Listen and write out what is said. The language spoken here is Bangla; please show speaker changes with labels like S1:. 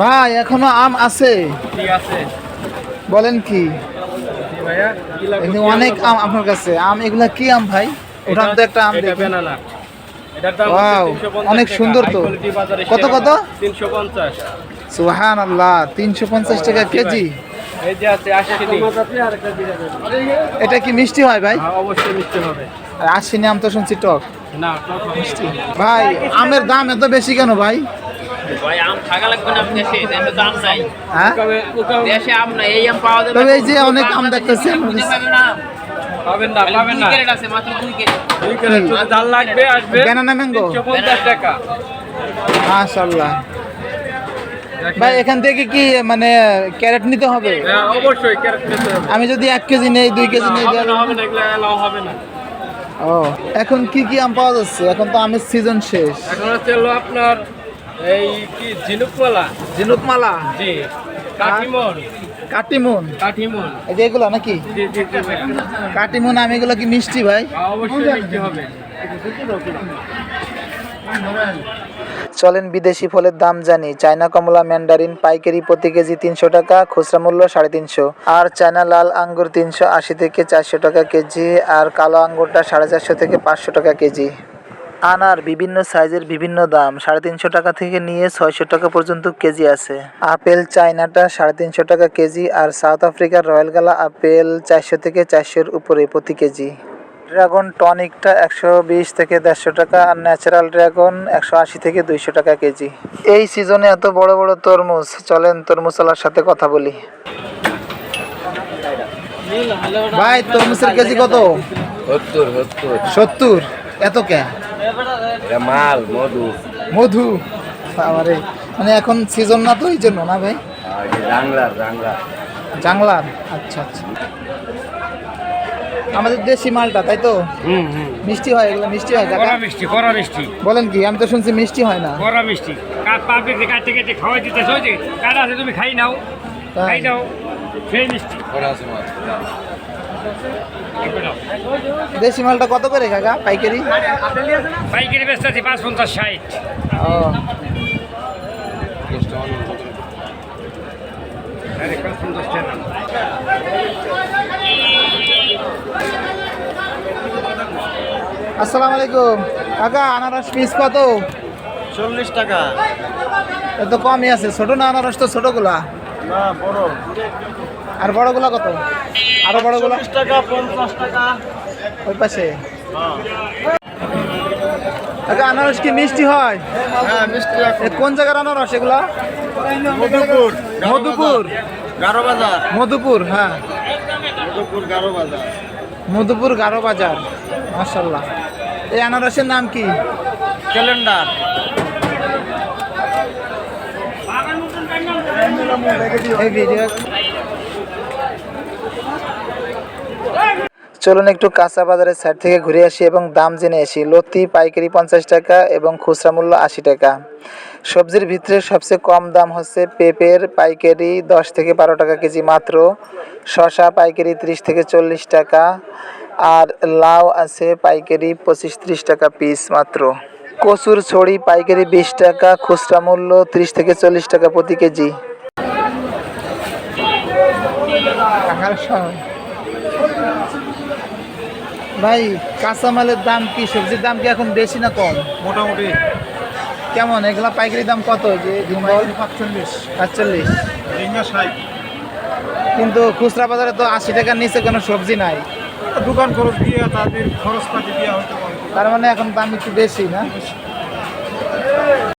S1: ভাই এখনও আম আছে। বলেন কি? অনেক আম আপনার কাছে। আম এগুলা কি আম ভাই? ওঠান তো একটা আম দেখি।
S2: banana। এটার দাম
S1: Wow,
S2: হচ্ছে 350
S1: অনেক সুন্দর তো। কত, কত?
S2: 350
S1: সুহান আল্লাহ তিনশো পঞ্চাশ টাকা কেজি।
S2: এই যে আছে 80 নি
S1: এটা কি মিষ্টি হয় ভাই?
S2: হ্যাঁ, অবশ্যই মিষ্টি হবে।
S1: আম তো শুনছি টক।
S2: না টক মিষ্টি
S1: ভাই আমের দাম এত বেশি কেন ভাই?
S3: ভাই আম থাকা লাগবে না দেশে দেশে তো আম নাই। দেশে আম নাই এই আম পাওয়া যাবে
S1: তবে এই যে অনেক আম দেখতেছি আমার
S3: খুঁজে
S1: কাছে।
S3: পাবে না।
S2: পাবেন না পাবেন না।
S3: ক্যারেট আছে মাত্র দুই ক্যারেট।
S2: দুই ডাল লাগবে আসবে।
S1: Banana mango?
S2: 350 টাকা।
S1: মাশাল্লাহ ভাই এখান থেকে কি মানে ক্যারেট নিতে হবে?
S2: হ্যাঁ, অবশ্যই ক্যারেট নিতে হবে।
S1: আমি যদি এক কেজি নেই দুই কেজি নেই
S2: হবে হবে না এগুলো allow হবে না।
S1: ও এখন কি কি আম পাওয়া যাচ্ছে? এখন তো আমের সিজন শেষ।
S2: এখন হচ্ছে আপনার এই কি ঝিনুকমালা
S1: ঝিনুকমালা
S2: জি কাঠিমন।
S1: কাটিমুন
S2: কাঠিমন।
S1: এই যে এগুলো নাকি?
S2: জি জি জি
S1: কাটিমুন এগুলো কি মিষ্টি ভাই?
S2: অবশ্যই মিষ্টি হবে।
S1: চলেন বিদেশি ফলের দাম জানি। চায়না কমলা ম্যান্ডারিন পাইকারি প্রতি কেজি তিনশো টাকা খুচরা মূল্য সাড়ে তিনশো। আর চায়না লাল আঙ্গুর তিনশো আশি থেকে চারশো টাকা কেজি আর কালো আঙ্গুরটা সাড়ে চারশো থেকে পাঁচশো টাকা কেজি। আনার বিভিন্ন সাইজের বিভিন্ন দাম। সাড়ে তিনশো টাকা থেকে নিয়ে ছয়শো টাকা পর্যন্ত কেজি আছে। আপেল চায়নাটা সাড়ে তিনশো টাকা কেজি আর সাউথ আফ্রিকার রয়্যাল গালা আপেল চারশো থেকে চারশোর উপরে প্রতি কেজি। ড্রাগন টনিকটা একশো বিশ থেকে দেড়শো টাকা আর ন্যাচারাল ড্রাগন একশো আশি থেকে দুইশো টাকা কেজি। এই সিজনে এত বড় বড় তরমুজ চলেন তরমুজওয়ালার সাথে কথা বলি। ভাই তরমুজের কেজি কত?
S4: সত্তর সত্তর।
S1: এত কে?
S4: মাল মধু।
S1: মধু? বাবারে মানে এখন সিজন না তো এই জন্য না ভাই?
S4: আর এই রাংলার রাংলা
S1: জাংলার। আচ্ছা আচ্ছা। আমাদের দেশি মালটা তাই তো?
S2: হুম হুম।
S1: মিষ্টি হয় এগুলো মিষ্টি হয় কাকা?
S2: কড়া মিষ্টি কড়া মিষ্টি।
S1: বলেন কি আমি তো শুনছি মিষ্টি হয় না।
S2: কড়া মিষ্টি। পাবলিক কাটতে কেটে খাওয়াই দিতে সহজে কাঠ আছে তুমি খাই নাও। খাই নাও। সেই মিষ্টি।
S1: দেশি মালটা কত করে কাকা? পাইকারি?
S2: পাইকারি বেচতে আছে পাঁচ পঞ্চাশ ষাট।
S1: ও। আসসালামু আলাইকুম। কাকা আনারস পিস কত?
S4: চল্লিশ টাকা।
S1: এত কমই আছে। ছোট না আনারস তো ছোটগুলা?
S4: না বড়।
S1: আর বড়গুলা কত? আরও বড়গুলা?
S4: টাকা পঞ্চাশ টাকা।
S1: ওই পাশে? কাকা আনারস কি মিষ্টি হয়?
S4: হ্যাঁ মিষ্টি
S1: কোন জায়গার আনারস এগুলা?
S4: মধুপুর।
S1: মধুপুর।
S4: গারো বাজার।
S1: মধুপুর হ্যাঁ।
S4: মধুপুর গারো বাজার।
S1: মধুপুর গারো বাজার মার্শাল্লাহ এই আনারসের নাম কি?
S4: ক্যালেন্ডার।
S1: এই ভিডিও চলুন একটু কাঁচা বাজারের সাইড থেকে ঘুরে আসি এবং দাম জেনে আসি। লতি, পাইকারি পঞ্চাশ টাকা এবং খুচরা মূল্য আশি টাকা। সবজির ভিতরে সবচেয়ে কম দাম হচ্ছে পেঁপের পাইকারি দশ থেকে বারো টাকা কেজি মাত্র শশা পাইকারি ত্রিশ থেকে চল্লিশ টাকা, আর লাউ আছে পাইকারি পঁচিশ ত্রিশ টাকা পিস মাত্র। কচুর ছড়ি পাইকারি বিশ টাকা, খুচরা মূল্য ত্রিশ থেকে চল্লিশ টাকা প্রতি কেজি। ভাই কাঁচামালের দাম কি? সবজির দাম কি এখন বেশি না কম?
S4: মোটামুটি।
S1: কেমন? এগুলা পাইকারি দাম কত? যে
S4: পাঁচচল্লিশ
S1: পাঁচচল্লিশ
S4: ঝিঙ্গা ষাট।
S1: কিন্তু খুচরা বাজারে তো আশি টাকার নিচে কোনো সবজি নাই।
S4: দোকান খরচ দিয়ে তাদের খরচ পাতি দিয়ে হয়তো
S1: তার মানে এখন দাম একটু বেশি না?